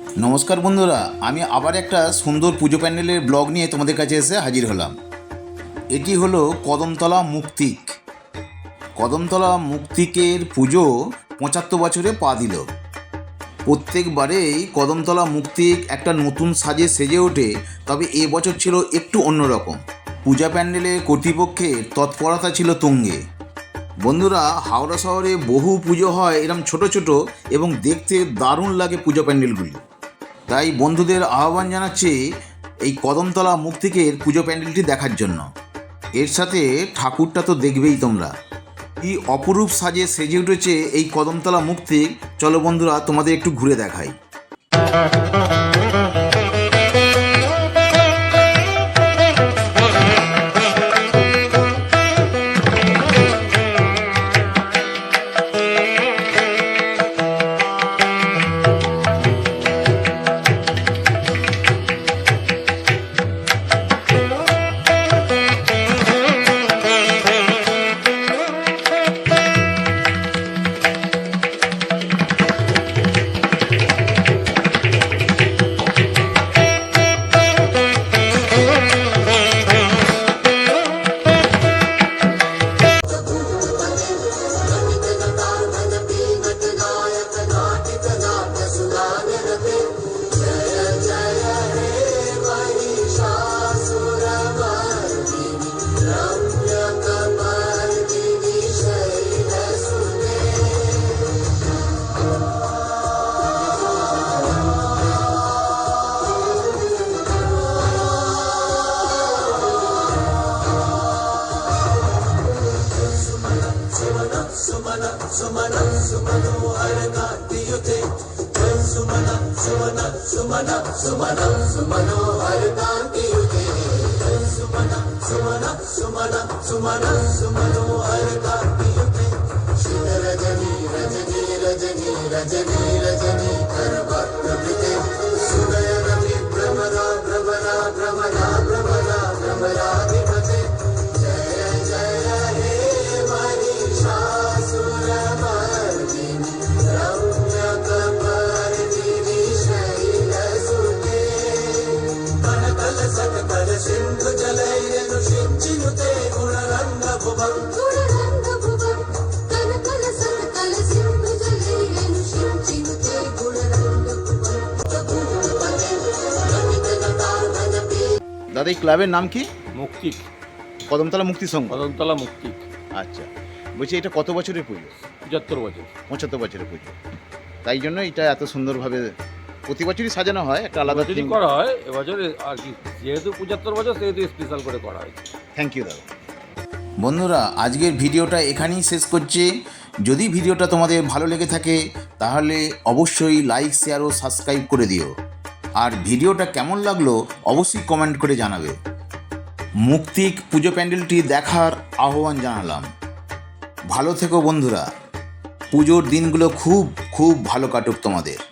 নমস্কার বন্ধুরা, আমি আবার একটা সুন্দর পুজো প্যান্ডেলের ব্লগ নিয়ে তোমাদের কাছে এসে হাজির হলাম। এটি হলো কদমতলা মুক্তিক। কদমতলা মুক্তিকের পুজো পঁচাত্তর বছরে পা দিল। প্রত্যেকবারেই কদমতলা মুক্তিক একটা নতুন সাজে সেজে ওঠে, তবে এবছর ছিল একটু অন্যরকম। পূজা প্যান্ডেলে কর্তৃপক্ষের তৎপরতা ছিল তুঙ্গে। বন্ধুরা, হাওড়া শহরে বহু পুজো হয় এরম ছোট ছোট এবং দেখতে দারুণ লাগে পুজো প্যান্ডেলগুলি। তাই বন্ধুদের আহ্বান জানাচ্ছি এই কদমতলা মুক্তিকের পুজো প্যান্ডেলটি দেখার জন্য। এর সাথে ঠাকুরটা তো দেখবেই তোমরা। কি অপরূপ সাজে সেজে উঠেছে এই কদমতলা মুক্তিক চলো বন্ধুরা, তোমাদের একটু ঘুরে দেখাই। सुमन सुमनो अरगायुते सुमन सुमन सुमन सुमन सुमनो अरगायुते सुमन सुमन सुमन सुमन सुमनो अरगायुतेजनी रजनी रजनी रजनी रजनी। দাদা এই ক্লাবের নাম কি? মুক্তি কদমতলা মুক্তি সংঘ। কদমতলা মুক্তি আচ্ছা। বলছি এটা কত বছরের পুজো? পঁচাত্তর বছর। পঁচাত্তর বছরের পুজো। তাই জন্য এটা এত সুন্দরভাবে প্রতি বছরই সাজানো হয় একটা আলাদা যদি করা হয় এবছর আর কি যেহেতু পঁচাত্তর বছর সেহেতু স্পেশাল করে করা হয়েছে থ্যাংক ইউ দাদা। বন্ধুরা আজকের ভিডিওটা এখানেই শেষ করছি। যদি ভিডিওটা তোমাদের ভালো লেগে থাকে তাহলে অবশ্যই লাইক শেয়ার ও সাবস্ক্রাইব করে দিও। আর ভিডিওটা কেমন লাগল অবশ্যই কমেন্ট করে জানাবে। মুক্তিক পুজো প্যান্ডেলটি দেখার আহ্বান জানালাম। ভালো থেকো বন্ধুরা। পুজোর দিনগুলো খুব খুব ভালো কাটুক তোমাদের।